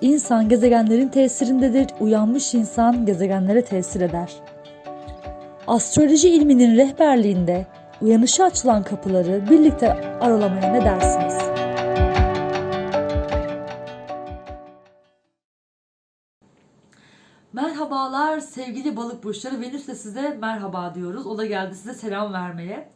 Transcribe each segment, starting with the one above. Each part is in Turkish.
insan gezegenlerin tesirindedir, uyanmış insan gezegenlere tesir eder. Astroloji ilminin rehberliğinde uyanışa açılan kapıları birlikte aralamaya ne dersiniz? Merhabalar sevgili balık burçları. Venüs de size merhaba diyoruz. O da geldi size selam vermeye.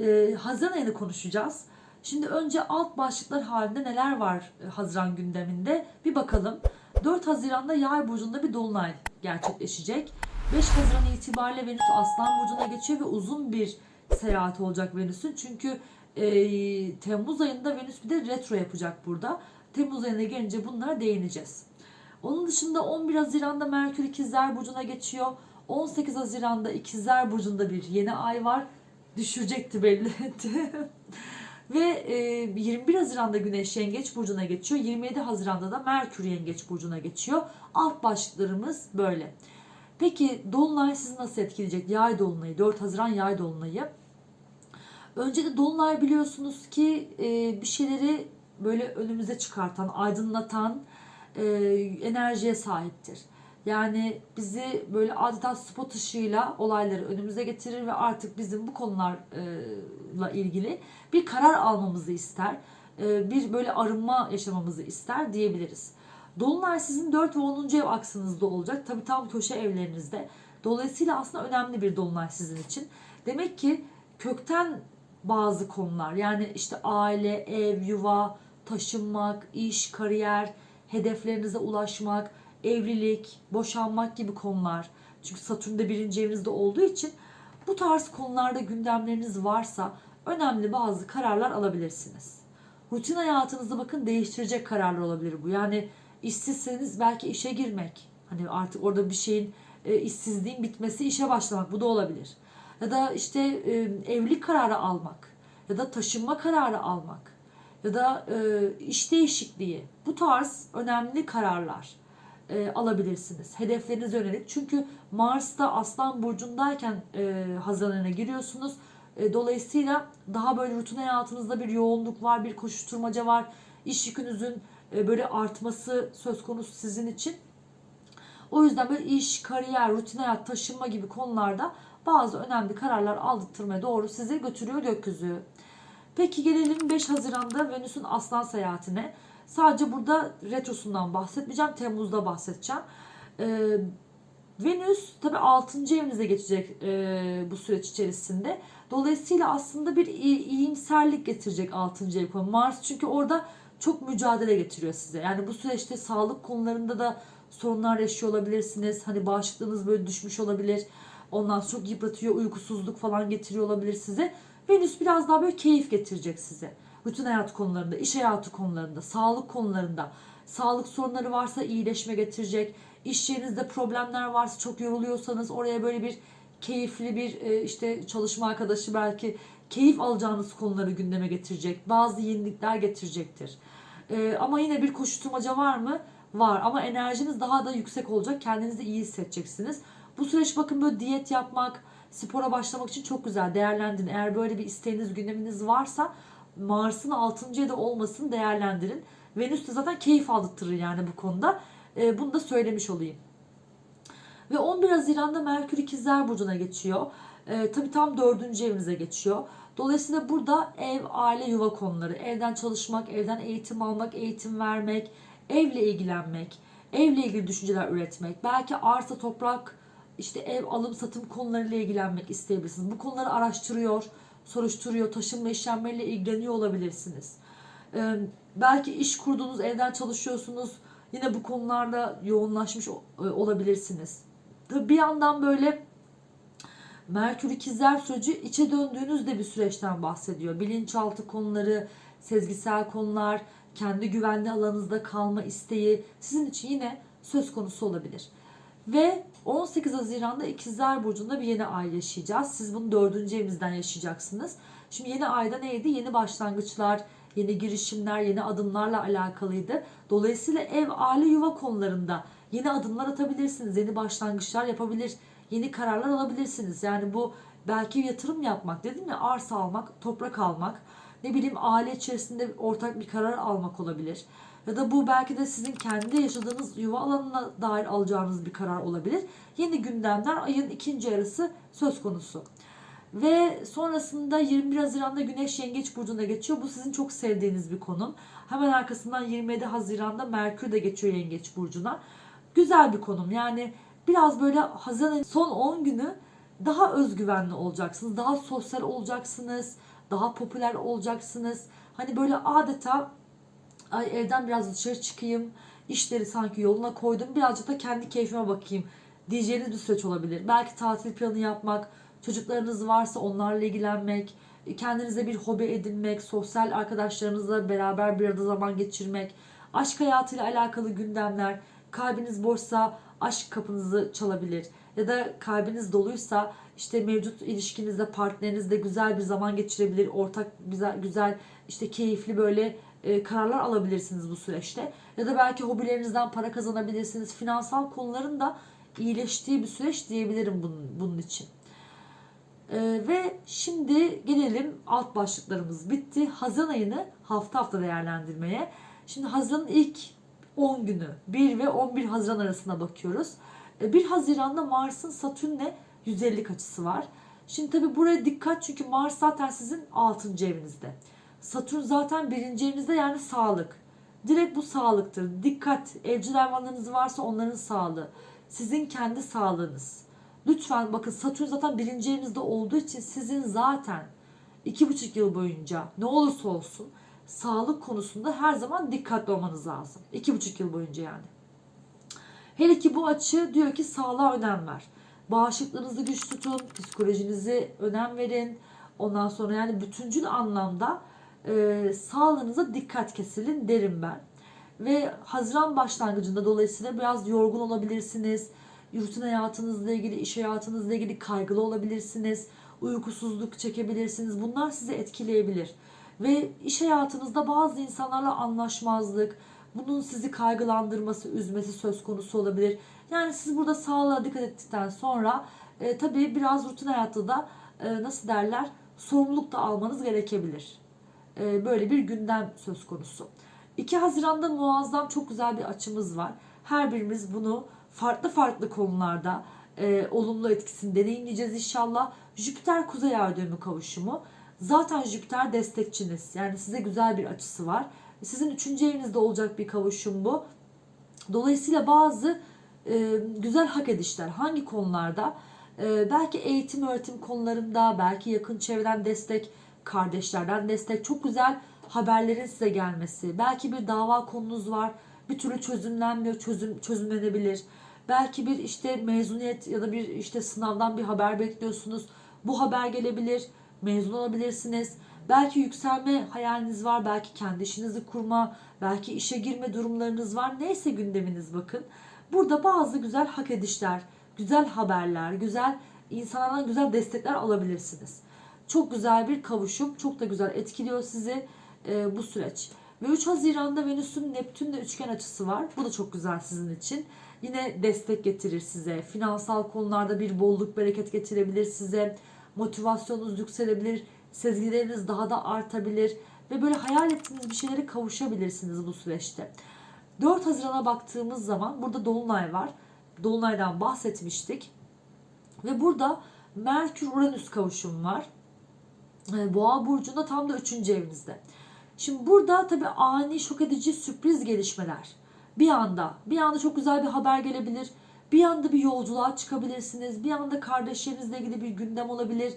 Ee, Haziran ayını konuşacağız. Şimdi önce alt başlıklar halinde neler var e, Haziran gündeminde bir bakalım. 4 Haziran'da Yay burcunda bir dolunay gerçekleşecek. 5 Haziran itibariyle Venüs Aslan burcuna geçiyor ve uzun bir seyahat olacak Venüs'ün. Çünkü e, Temmuz ayında Venüs bir de retro yapacak burada. Temmuz ayına gelince bunlara değineceğiz. Onun dışında 11 Haziran'da Merkür İkizler Burcu'na geçiyor. 18 Haziran'da İkizler Burcu'nda bir yeni ay var. Düşürecekti belli. Ve e, 21 Haziran'da Güneş Yengeç Burcu'na geçiyor. 27 Haziran'da da Merkür Yengeç Burcu'na geçiyor. Alt başlıklarımız böyle. Peki Dolunay sizi nasıl etkileyecek? Yay Dolunayı, 4 Haziran Yay Dolunayı. Önce de Dolunay biliyorsunuz ki e, bir şeyleri böyle önümüze çıkartan, aydınlatan e, enerjiye sahiptir. Yani bizi böyle adeta spot ışığıyla olayları önümüze getirir ve artık bizim bu konularla ilgili bir karar almamızı ister. E, bir böyle arınma yaşamamızı ister diyebiliriz. Dolunay sizin 4 ve 10. ev aksınızda olacak. Tabi tam köşe evlerinizde. Dolayısıyla aslında önemli bir dolunay sizin için. Demek ki kökten bazı konular yani işte aile, ev, yuva, taşınmak, iş, kariyer, hedeflerinize ulaşmak, evlilik, boşanmak gibi konular. Çünkü Satürn de birinci evinizde olduğu için bu tarz konularda gündemleriniz varsa önemli bazı kararlar alabilirsiniz. Rutin hayatınızı bakın değiştirecek kararlar olabilir bu. Yani işsizseniz belki işe girmek. Hani artık orada bir şeyin e, işsizliğin bitmesi işe başlamak bu da olabilir. Ya da işte e, evlilik kararı almak ya da taşınma kararı almak ya da e, iş değişikliği bu tarz önemli kararlar e, alabilirsiniz. Hedeflerinize yönelik. Çünkü Mars'ta Aslan Burcu'ndayken e, Haziran ayına giriyorsunuz. E, dolayısıyla daha böyle rutin hayatınızda bir yoğunluk var, bir koşuşturmaca var. İş yükünüzün e, böyle artması söz konusu sizin için. O yüzden böyle iş, kariyer, rutin hayat, taşınma gibi konularda bazı önemli kararlar aldırtmaya doğru sizi götürüyor gökyüzü. Peki gelelim 5 Haziran'da Venüs'ün Aslan seyahatine. Sadece burada retrosundan bahsetmeyeceğim. Temmuz'da bahsedeceğim. Ee, Venüs tabi 6. evinize geçecek e, bu süreç içerisinde. Dolayısıyla aslında bir iyimserlik getirecek 6. ev konu. Mars çünkü orada çok mücadele getiriyor size. Yani bu süreçte sağlık konularında da sorunlar yaşıyor olabilirsiniz. Hani bağışıklığınız böyle düşmüş olabilir. Ondan çok yıpratıyor, uykusuzluk falan getiriyor olabilir size. Venüs biraz daha böyle keyif getirecek size. Bütün hayat konularında, iş hayatı konularında, sağlık konularında. Sağlık sorunları varsa iyileşme getirecek. İş yerinizde problemler varsa çok yoruluyorsanız oraya böyle bir keyifli bir e, işte çalışma arkadaşı belki keyif alacağınız konuları gündeme getirecek. Bazı yenilikler getirecektir. E, ama yine bir koşuşturmaca var mı? Var ama enerjiniz daha da yüksek olacak. Kendinizi iyi hissedeceksiniz. Bu süreç bakın böyle diyet yapmak, spora başlamak için çok güzel değerlendirin. Eğer böyle bir isteğiniz, gündeminiz varsa Mars'ın 6. evde olmasını değerlendirin. Venüs de zaten keyif aldırtırır yani bu konuda. E, bunu da söylemiş olayım. Ve 11 Haziran'da Merkür İkizler Burcu'na geçiyor. E, tabii tam 4. evinize geçiyor. Dolayısıyla burada ev, aile, yuva konuları, evden çalışmak, evden eğitim almak, eğitim vermek, evle ilgilenmek, evle ilgili düşünceler üretmek, belki arsa, toprak, işte ev alım satım konularıyla ilgilenmek isteyebilirsiniz. Bu konuları araştırıyor, soruşturuyor, taşınma işlemleriyle ilgileniyor olabilirsiniz. Ee, belki iş kurduğunuz, evden çalışıyorsunuz. Yine bu konularda yoğunlaşmış olabilirsiniz. Tabii bir yandan böyle Merkür ikizler süreci içe döndüğünüzde bir süreçten bahsediyor. Bilinçaltı konuları, sezgisel konular, kendi güvenli alanınızda kalma isteği sizin için yine söz konusu olabilir. Ve 18 Haziran'da İkizler Burcu'nda bir yeni ay yaşayacağız. Siz bunu dördüncü evinizden yaşayacaksınız. Şimdi yeni ayda neydi? Yeni başlangıçlar, yeni girişimler, yeni adımlarla alakalıydı. Dolayısıyla ev, aile, yuva konularında yeni adımlar atabilirsiniz. Yeni başlangıçlar yapabilir, yeni kararlar alabilirsiniz. Yani bu belki yatırım yapmak dedim ya arsa almak, toprak almak, ne bileyim aile içerisinde ortak bir karar almak olabilir. Ya da bu belki de sizin kendi yaşadığınız yuva alanına dair alacağınız bir karar olabilir. Yeni gündemler ayın ikinci yarısı söz konusu. Ve sonrasında 21 Haziran'da Güneş Yengeç Burcu'na geçiyor. Bu sizin çok sevdiğiniz bir konum. Hemen arkasından 27 Haziran'da Merkür de geçiyor Yengeç Burcu'na. Güzel bir konum. Yani biraz böyle Haziran'ın son 10 günü daha özgüvenli olacaksınız. Daha sosyal olacaksınız. Daha popüler olacaksınız. Hani böyle adeta ay evden biraz dışarı çıkayım. işleri sanki yoluna koydum. Birazcık da kendi keyfime bakayım diyeceğiniz bir süreç olabilir. Belki tatil planı yapmak, çocuklarınız varsa onlarla ilgilenmek, kendinize bir hobi edinmek, sosyal arkadaşlarınızla beraber bir arada zaman geçirmek, aşk hayatıyla alakalı gündemler, kalbiniz boşsa aşk kapınızı çalabilir. Ya da kalbiniz doluysa işte mevcut ilişkinizde partnerinizle güzel bir zaman geçirebilir. Ortak güzel, güzel işte keyifli böyle e, kararlar alabilirsiniz bu süreçte. Ya da belki hobilerinizden para kazanabilirsiniz. Finansal konuların da iyileştiği bir süreç diyebilirim bunun, bunun için. Ee, ve şimdi gelelim alt başlıklarımız bitti. Haziran ayını hafta hafta değerlendirmeye. Şimdi Haziran'ın ilk 10 günü 1 ve 11 Haziran arasına bakıyoruz. Ee, 1 Haziran'da Mars'ın Satürn'le 150 açısı var. Şimdi tabi buraya dikkat çünkü Mars zaten sizin 6. evinizde. Satürn zaten 1. evinizde yani sağlık. Direkt bu sağlıktır. Dikkat evcil hayvanlarınız varsa onların sağlığı. Sizin kendi sağlığınız. Lütfen bakın Satürn zaten birinci evinizde olduğu için sizin zaten iki buçuk yıl boyunca ne olursa olsun sağlık konusunda her zaman dikkatli olmanız lazım. İki buçuk yıl boyunca yani. Hele ki bu açı diyor ki sağlığa önem ver. Bağışıklığınızı güç tutun, psikolojinizi önem verin. Ondan sonra yani bütüncül anlamda e, sağlığınıza dikkat kesilin derim ben. Ve Haziran başlangıcında dolayısıyla biraz yorgun olabilirsiniz rutin hayatınızla ilgili, iş hayatınızla ilgili kaygılı olabilirsiniz. Uykusuzluk çekebilirsiniz. Bunlar sizi etkileyebilir. Ve iş hayatınızda bazı insanlarla anlaşmazlık, bunun sizi kaygılandırması, üzmesi söz konusu olabilir. Yani siz burada sağlığa dikkat ettikten sonra e, tabii biraz rutin hayatta da e, nasıl derler sorumluluk da almanız gerekebilir. E, böyle bir gündem söz konusu. 2 Haziran'da muazzam çok güzel bir açımız var. Her birimiz bunu farklı farklı konularda e, olumlu etkisini deneyimleyeceğiz inşallah. Jüpiter Kuzey Ay kavuşumu. Zaten Jüpiter destekçiniz. Yani size güzel bir açısı var. Sizin üçüncü evinizde olacak bir kavuşum bu. Dolayısıyla bazı e, güzel hak edişler hangi konularda? E, belki eğitim öğretim konularında, belki yakın çevreden destek, kardeşlerden destek, çok güzel haberlerin size gelmesi. Belki bir dava konunuz var, bir türlü çözümlenmiyor, çözüm çözümlenebilir. Belki bir işte mezuniyet ya da bir işte sınavdan bir haber bekliyorsunuz. Bu haber gelebilir, mezun olabilirsiniz. Belki yükselme hayaliniz var, belki kendi işinizi kurma, belki işe girme durumlarınız var. Neyse gündeminiz bakın. Burada bazı güzel hak edişler, güzel haberler, güzel insanlardan güzel destekler alabilirsiniz. Çok güzel bir kavuşum, çok da güzel etkiliyor sizi e, bu süreç. Ve 3 Haziran'da Venüs'ün Neptün'le üçgen açısı var. Bu da çok güzel sizin için. Yine destek getirir size. Finansal konularda bir bolluk, bereket getirebilir size. Motivasyonunuz yükselebilir. Sezgileriniz daha da artabilir. Ve böyle hayal ettiğiniz bir şeylere kavuşabilirsiniz bu süreçte. 4 Haziran'a baktığımız zaman burada Dolunay var. Dolunay'dan bahsetmiştik. Ve burada Merkür-Uranüs kavuşum var. Ee, Boğa burcunda tam da 3. evinizde. Şimdi burada tabii ani şok edici sürpriz gelişmeler. Bir anda, bir anda çok güzel bir haber gelebilir. Bir anda bir yolculuğa çıkabilirsiniz. Bir anda kardeşlerinizle ilgili bir gündem olabilir.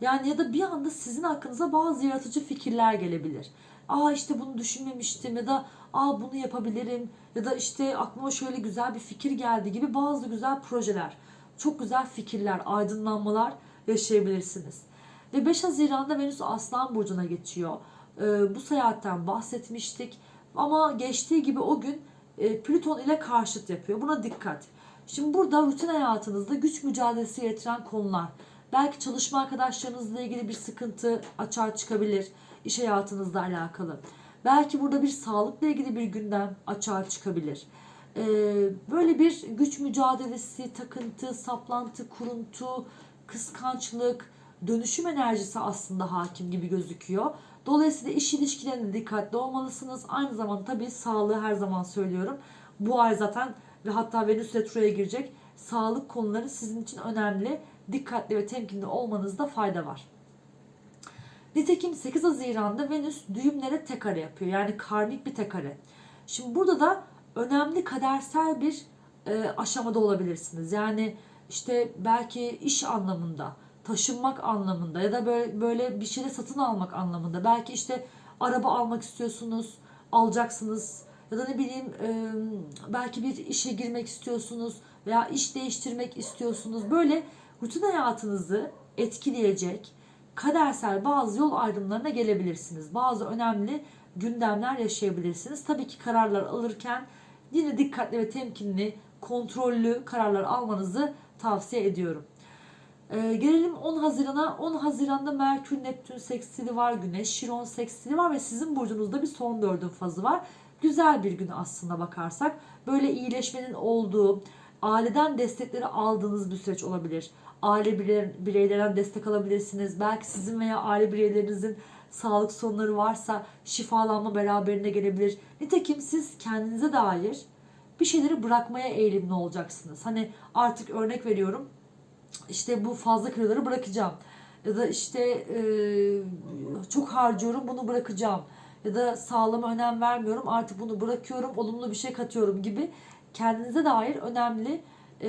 Yani ya da bir anda sizin hakkınıza bazı yaratıcı fikirler gelebilir. Aa işte bunu düşünmemiştim ya da aa bunu yapabilirim ya da işte aklıma şöyle güzel bir fikir geldi gibi bazı güzel projeler, çok güzel fikirler, aydınlanmalar yaşayabilirsiniz. Ve 5 Haziran'da Venüs Aslan Burcu'na geçiyor. Ee, bu seyahatten bahsetmiştik. Ama geçtiği gibi o gün e, Plüton ile karşıt yapıyor. Buna dikkat. Şimdi burada rutin hayatınızda güç mücadelesi getiren konular. Belki çalışma arkadaşlarınızla ilgili bir sıkıntı açığa çıkabilir. iş hayatınızla alakalı. Belki burada bir sağlıkla ilgili bir gündem açığa çıkabilir. Ee, böyle bir güç mücadelesi, takıntı, saplantı, kuruntu, kıskançlık, dönüşüm enerjisi aslında hakim gibi gözüküyor. Dolayısıyla iş ilişkilerinde dikkatli olmalısınız. Aynı zamanda tabii sağlığı her zaman söylüyorum. Bu ay zaten ve hatta Venüs Retro'ya girecek. Sağlık konuları sizin için önemli. Dikkatli ve temkinli olmanızda fayda var. Nitekim 8 Haziran'da Venüs düğümlere tek kare yapıyor. Yani karmik bir tek kare. Şimdi burada da önemli kadersel bir e, aşamada olabilirsiniz. Yani işte belki iş anlamında, taşınmak anlamında ya da böyle, böyle bir şeyle satın almak anlamında. Belki işte araba almak istiyorsunuz, alacaksınız ya da ne bileyim e, belki bir işe girmek istiyorsunuz veya iş değiştirmek istiyorsunuz. Böyle rutin hayatınızı etkileyecek kadersel bazı yol ayrımlarına gelebilirsiniz. Bazı önemli gündemler yaşayabilirsiniz. Tabii ki kararlar alırken yine dikkatli ve temkinli, kontrollü kararlar almanızı tavsiye ediyorum. Ee, gelelim 10 Haziran'a. 10 Haziran'da Merkür Neptün sekstili var, Güneş Şiron sekstili var ve sizin burcunuzda bir son dördün fazı var. Güzel bir gün aslında bakarsak. Böyle iyileşmenin olduğu, aileden destekleri aldığınız bir süreç olabilir. Aile birey- bireylerinden destek alabilirsiniz. Belki sizin veya aile bireylerinizin sağlık sorunları varsa şifalanma beraberinde gelebilir. Nitekim siz kendinize dair bir şeyleri bırakmaya eğilimli olacaksınız. Hani artık örnek veriyorum işte bu fazla kiloları bırakacağım. Ya da işte e, çok harcıyorum bunu bırakacağım. Ya da sağlama önem vermiyorum artık bunu bırakıyorum olumlu bir şey katıyorum gibi kendinize dair önemli e,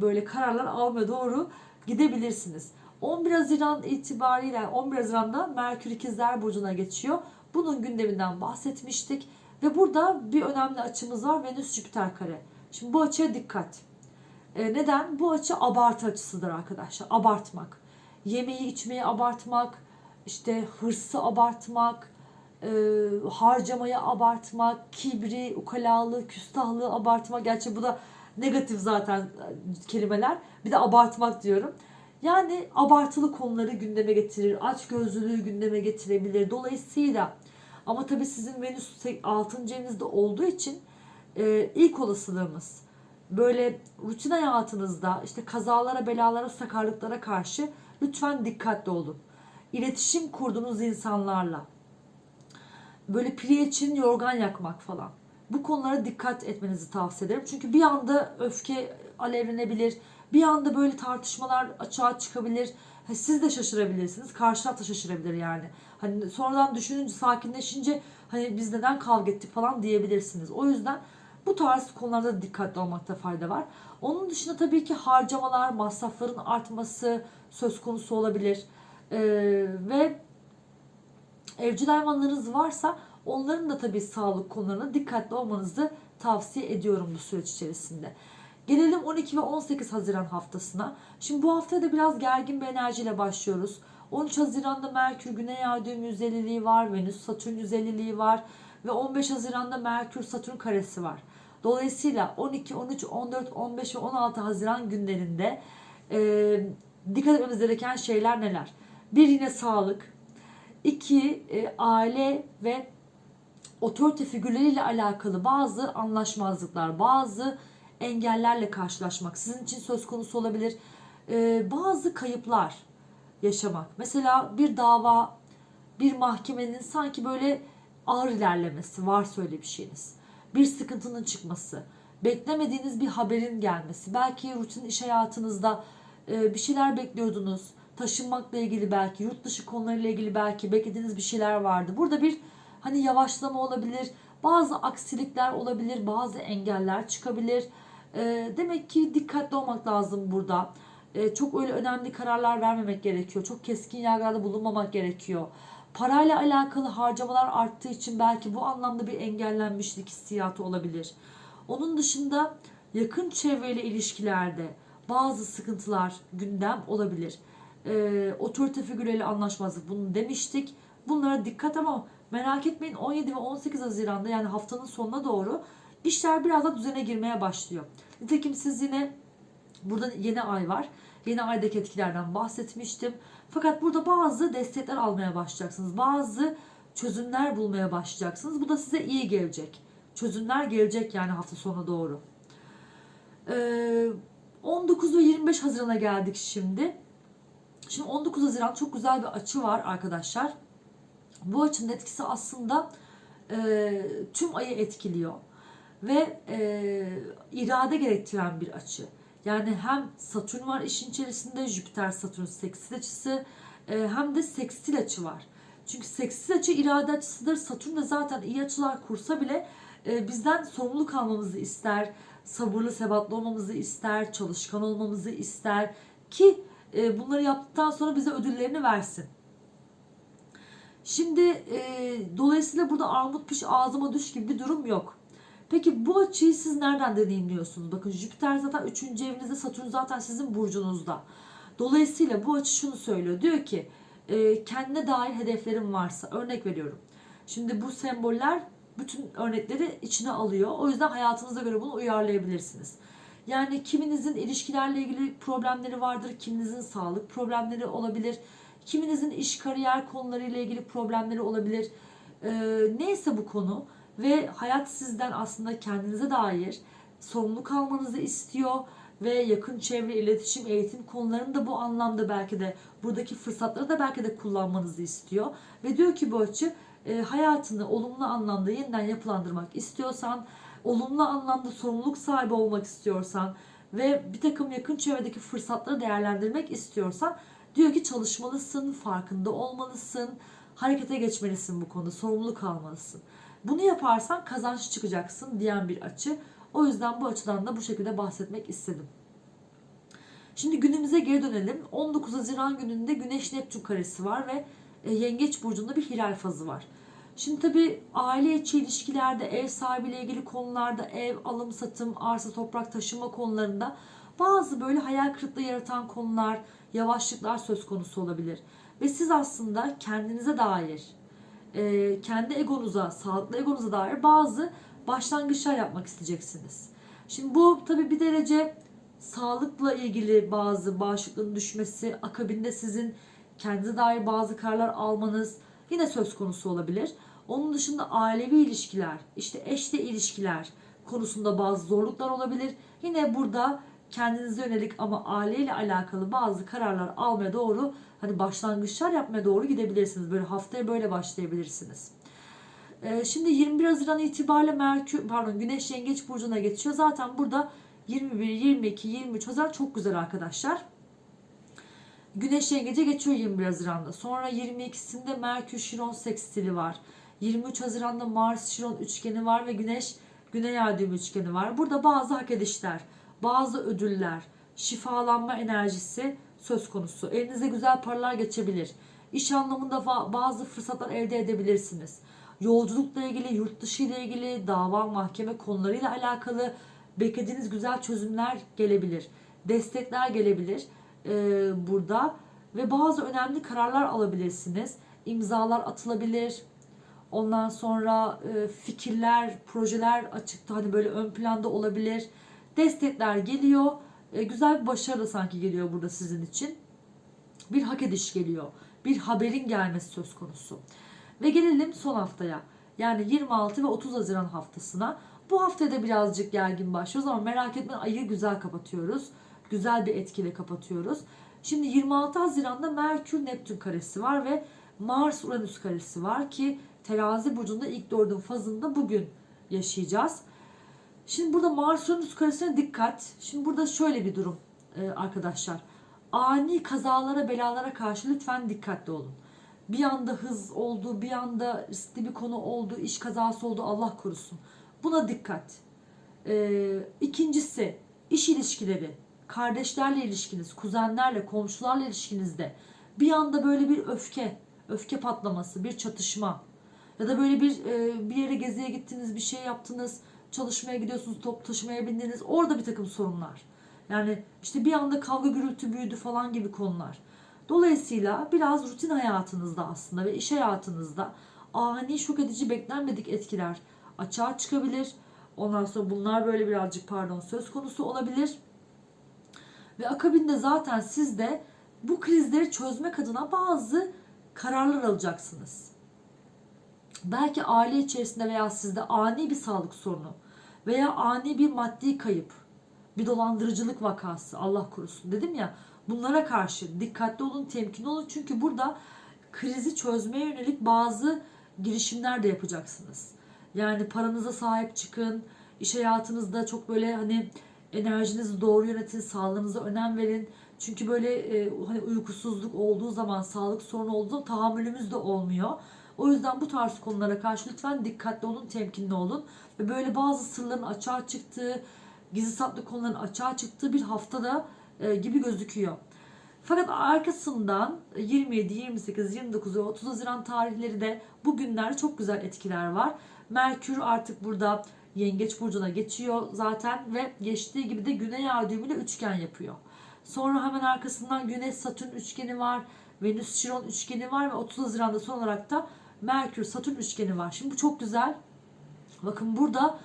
böyle kararlar almaya doğru gidebilirsiniz. 11 Haziran itibariyle 11 Haziran'da Merkür İkizler Burcu'na geçiyor. Bunun gündeminden bahsetmiştik. Ve burada bir önemli açımız var. Venüs Jüpiter kare. Şimdi bu açıya dikkat. E, neden? Bu açı abartı açısıdır arkadaşlar. Abartmak. Yemeği içmeyi abartmak, işte hırsı abartmak, e, harcamayı abartmak, kibri, ukalalığı, küstahlığı abartmak. Gerçi bu da negatif zaten e, kelimeler. Bir de abartmak diyorum. Yani abartılı konuları gündeme getirir. Açgözlülüğü gündeme getirebilir. Dolayısıyla ama tabii sizin Venüs 6. evinizde olduğu için e, ilk olasılığımız böyle rutin hayatınızda işte kazalara, belalara, sakarlıklara karşı lütfen dikkatli olun. İletişim kurduğunuz insanlarla böyle pire için yorgan yakmak falan. Bu konulara dikkat etmenizi tavsiye ederim. Çünkü bir anda öfke alevlenebilir. Bir anda böyle tartışmalar açığa çıkabilir. Siz de şaşırabilirsiniz. Karşı taraf da şaşırabilir yani. Hani sonradan düşününce, sakinleşince hani biz neden kavga ettik falan diyebilirsiniz. O yüzden bu tarz konularda da dikkatli olmakta fayda var. Onun dışında tabii ki harcamalar, masrafların artması söz konusu olabilir. Ee, ve evcil hayvanlarınız varsa onların da tabii sağlık konularına dikkatli olmanızı tavsiye ediyorum bu süreç içerisinde. Gelelim 12 ve 18 Haziran haftasına. Şimdi bu haftaya da biraz gergin bir enerjiyle başlıyoruz. 13 Haziran'da Merkür Güney Ay düğümü 150'liği var. Venüs Satürn 150'liği var. Ve 15 Haziran'da Merkür Satürn karesi var. Dolayısıyla 12, 13, 14, 15 ve 16 Haziran günlerinde e, dikkat etmemiz gereken şeyler neler? Bir yine sağlık. iki e, aile ve otorite figürleriyle alakalı bazı anlaşmazlıklar, bazı engellerle karşılaşmak sizin için söz konusu olabilir. Ee, bazı kayıplar yaşamak. Mesela bir dava, bir mahkemenin sanki böyle ağır ilerlemesi, varsa öyle bir şeyiniz. Bir sıkıntının çıkması, beklemediğiniz bir haberin gelmesi, belki rutin iş hayatınızda e, bir şeyler bekliyordunuz. Taşınmakla ilgili belki, yurt dışı konularıyla ilgili belki beklediğiniz bir şeyler vardı. Burada bir hani yavaşlama olabilir, bazı aksilikler olabilir, bazı engeller çıkabilir. E, demek ki dikkatli olmak lazım burada. E, çok öyle önemli kararlar vermemek gerekiyor. Çok keskin yargılarda bulunmamak gerekiyor. Parayla alakalı harcamalar arttığı için belki bu anlamda bir engellenmişlik hissiyatı olabilir. Onun dışında yakın çevreyle ilişkilerde bazı sıkıntılar gündem olabilir. E, otorite figürleriyle anlaşmazlık bunu demiştik. Bunlara dikkat ama merak etmeyin 17 ve 18 Haziran'da yani haftanın sonuna doğru işler biraz da düzene girmeye başlıyor. Nitekim siz yine burada yeni ay var. Yeni aydaki etkilerden bahsetmiştim. Fakat burada bazı destekler almaya başlayacaksınız. Bazı çözümler bulmaya başlayacaksınız. Bu da size iyi gelecek. Çözümler gelecek yani hafta sonu doğru. Ee, 19 ve 25 Haziran'a geldik şimdi. Şimdi 19 Haziran çok güzel bir açı var arkadaşlar. Bu açının etkisi aslında e, tüm ayı etkiliyor ve e, irade gerektiren bir açı. Yani hem Satürn var işin içerisinde Jüpiter Satürn seksil açısı e, hem de sekstil açı var. Çünkü sekstil açı irade açısıdır. Satürn de zaten iyi açılar kursa bile e, bizden sorumluluk almamızı ister. Sabırlı sebatlı olmamızı ister. Çalışkan olmamızı ister. Ki e, bunları yaptıktan sonra bize ödüllerini versin. Şimdi e, dolayısıyla burada armut piş ağzıma düş gibi bir durum yok. Peki bu açıyı siz nereden deneyimliyorsunuz? Bakın Jüpiter zaten 3. evinizde, Satürn zaten sizin burcunuzda. Dolayısıyla bu açı şunu söylüyor. Diyor ki e, kendine dair hedeflerin varsa örnek veriyorum. Şimdi bu semboller bütün örnekleri içine alıyor. O yüzden hayatınıza göre bunu uyarlayabilirsiniz. Yani kiminizin ilişkilerle ilgili problemleri vardır, kiminizin sağlık problemleri olabilir, kiminizin iş kariyer konularıyla ilgili problemleri olabilir. Ee, neyse bu konu ve hayat sizden aslında kendinize dair sorumluluk almanızı istiyor ve yakın çevre, iletişim, eğitim konularını da bu anlamda belki de buradaki fırsatları da belki de kullanmanızı istiyor. Ve diyor ki bu açı e, hayatını olumlu anlamda yeniden yapılandırmak istiyorsan, olumlu anlamda sorumluluk sahibi olmak istiyorsan ve bir takım yakın çevredeki fırsatları değerlendirmek istiyorsan diyor ki çalışmalısın, farkında olmalısın, harekete geçmelisin bu konuda, sorumluluk almalısın. Bunu yaparsan kazanç çıkacaksın diyen bir açı. O yüzden bu açıdan da bu şekilde bahsetmek istedim. Şimdi günümüze geri dönelim. 19 Haziran gününde Güneş Neptün karesi var ve e, Yengeç burcunda bir hilal fazı var. Şimdi tabii aile içi ilişkilerde, ev sahibiyle ilgili konularda, ev alım satım, arsa toprak taşıma konularında bazı böyle hayal kırıklığı yaratan konular, yavaşlıklar söz konusu olabilir. Ve siz aslında kendinize dair, e, kendi egonuza, sağlıklı egonuza dair bazı başlangıçlar yapmak isteyeceksiniz. Şimdi bu tabii bir derece sağlıkla ilgili bazı bağışıklığın düşmesi, akabinde sizin kendinize dair bazı kararlar almanız yine söz konusu olabilir. Onun dışında ailevi ilişkiler, işte eşle ilişkiler konusunda bazı zorluklar olabilir. Yine burada kendinize yönelik ama aileyle alakalı bazı kararlar almaya doğru hani başlangıçlar yapmaya doğru gidebilirsiniz. Böyle haftaya böyle başlayabilirsiniz. Ee, şimdi 21 Haziran itibariyle Merkür, pardon Güneş Yengeç Burcu'na geçiyor. Zaten burada 21, 22, 23 Haziran çok güzel arkadaşlar. Güneş Yengeç'e geçiyor 21 Haziran'da. Sonra 22'sinde Merkür Şiron sekstili var. 23 Haziran'da Mars Şiron üçgeni var ve Güneş Güney Ay düğümü üçgeni var. Burada bazı hak edişler, bazı ödüller, şifalanma enerjisi söz konusu. Elinize güzel paralar geçebilir. İş anlamında bazı fırsatlar elde edebilirsiniz. Yolculukla ilgili, yurt dışı ile ilgili, dava, mahkeme konularıyla alakalı beklediğiniz güzel çözümler gelebilir. Destekler gelebilir e, burada ve bazı önemli kararlar alabilirsiniz. İmzalar atılabilir. Ondan sonra e, fikirler, projeler açıkta hani böyle ön planda olabilir. Destekler geliyor. E, güzel bir başarı da sanki geliyor burada sizin için. Bir hak ediş geliyor. Bir haberin gelmesi söz konusu. Ve gelelim son haftaya. Yani 26 ve 30 Haziran haftasına. Bu haftaya birazcık gergin başlıyoruz ama merak etmeyin ayı güzel kapatıyoruz. Güzel bir etkiyle kapatıyoruz. Şimdi 26 Haziran'da Merkür Neptün karesi var ve Mars Uranüs karesi var ki terazi burcunda ilk doğduğum fazında bugün yaşayacağız. Şimdi burada Mars Uranüs karesine dikkat. Şimdi burada şöyle bir durum e, arkadaşlar. Ani kazalara belalara karşı lütfen dikkatli olun. Bir anda hız oldu, bir anda riskli bir konu oldu, iş kazası oldu Allah korusun. Buna dikkat. Ee, ikincisi iş ilişkileri, kardeşlerle ilişkiniz, kuzenlerle, komşularla ilişkinizde bir anda böyle bir öfke, öfke patlaması, bir çatışma ya da böyle bir e, bir yere geziye gittiniz, bir şey yaptınız, çalışmaya gidiyorsunuz, top taşımaya bindiniz. Orada bir takım sorunlar. Yani işte bir anda kavga gürültü büyüdü falan gibi konular. Dolayısıyla biraz rutin hayatınızda aslında ve iş hayatınızda ani şok edici beklenmedik etkiler açığa çıkabilir. Ondan sonra bunlar böyle birazcık pardon söz konusu olabilir. Ve akabinde zaten siz de bu krizleri çözmek adına bazı kararlar alacaksınız. Belki aile içerisinde veya sizde ani bir sağlık sorunu veya ani bir maddi kayıp, bir dolandırıcılık vakası Allah korusun dedim ya bunlara karşı dikkatli olun, temkinli olun çünkü burada krizi çözmeye yönelik bazı girişimler de yapacaksınız. Yani paranıza sahip çıkın, iş hayatınızda çok böyle hani enerjinizi doğru yönetin, sağlığınıza önem verin. Çünkü böyle e, hani uykusuzluk olduğu zaman, sağlık sorunu olduğu zaman tahammülümüz de olmuyor. O yüzden bu tarz konulara karşı lütfen dikkatli olun, temkinli olun. Ve böyle bazı sırların açığa çıktığı, gizli saklı konuların açığa çıktığı bir haftada e, gibi gözüküyor. Fakat arkasından 27, 28, 29 ve 30 Haziran tarihleri de bu günlerde çok güzel etkiler var. Merkür artık burada Yengeç burcuna geçiyor zaten ve geçtiği gibi de Güney Ay düğümüyle üçgen yapıyor. Sonra hemen arkasından Güneş Satürn üçgeni var. Venüs Şiron üçgeni var ve 30 Haziran'da son olarak da Merkür Satürn üçgeni var. Şimdi bu çok güzel. Bakın burada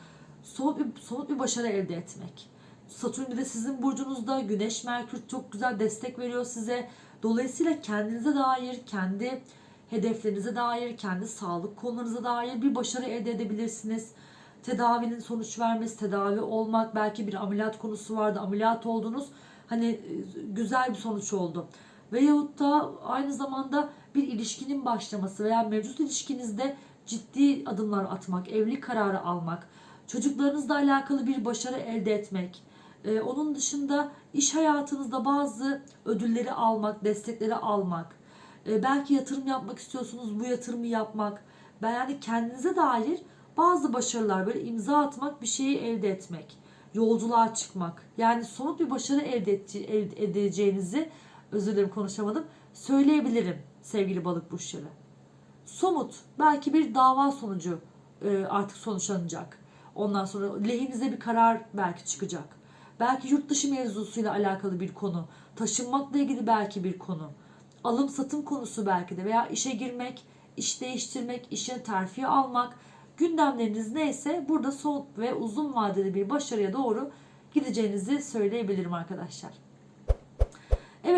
somut bir, somut bir başarı elde etmek. Satürn bir de sizin burcunuzda. Güneş Merkür çok güzel destek veriyor size. Dolayısıyla kendinize dair, kendi hedeflerinize dair, kendi sağlık konularınıza dair bir başarı elde edebilirsiniz. Tedavinin sonuç vermesi, tedavi olmak, belki bir ameliyat konusu vardı, ameliyat oldunuz. Hani e, güzel bir sonuç oldu. Veyahut da aynı zamanda bir ilişkinin başlaması veya mevcut ilişkinizde ciddi adımlar atmak, evlilik kararı almak, çocuklarınızla alakalı bir başarı elde etmek, ee, onun dışında iş hayatınızda bazı ödülleri almak, destekleri almak, ee, belki yatırım yapmak istiyorsunuz, bu yatırımı yapmak, ben yani kendinize dair bazı başarılar böyle imza atmak, bir şeyi elde etmek, yolculuğa çıkmak, yani somut bir başarı elde, edece- elde edeceğinizi, özür dilerim konuşamadım, söyleyebilirim sevgili balık burçları. Somut, belki bir dava sonucu e, artık sonuçlanacak. Ondan sonra lehinize bir karar belki çıkacak. Belki yurt dışı mevzusuyla alakalı bir konu. Taşınmakla ilgili belki bir konu. Alım satım konusu belki de veya işe girmek, iş değiştirmek, işe terfi almak. Gündemleriniz neyse burada son ve uzun vadeli bir başarıya doğru gideceğinizi söyleyebilirim arkadaşlar.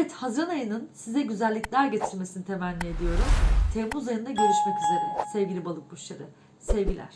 Evet Haziran ayının size güzellikler getirmesini temenni ediyorum. Temmuz ayında görüşmek üzere sevgili balık burçları. Sevgiler.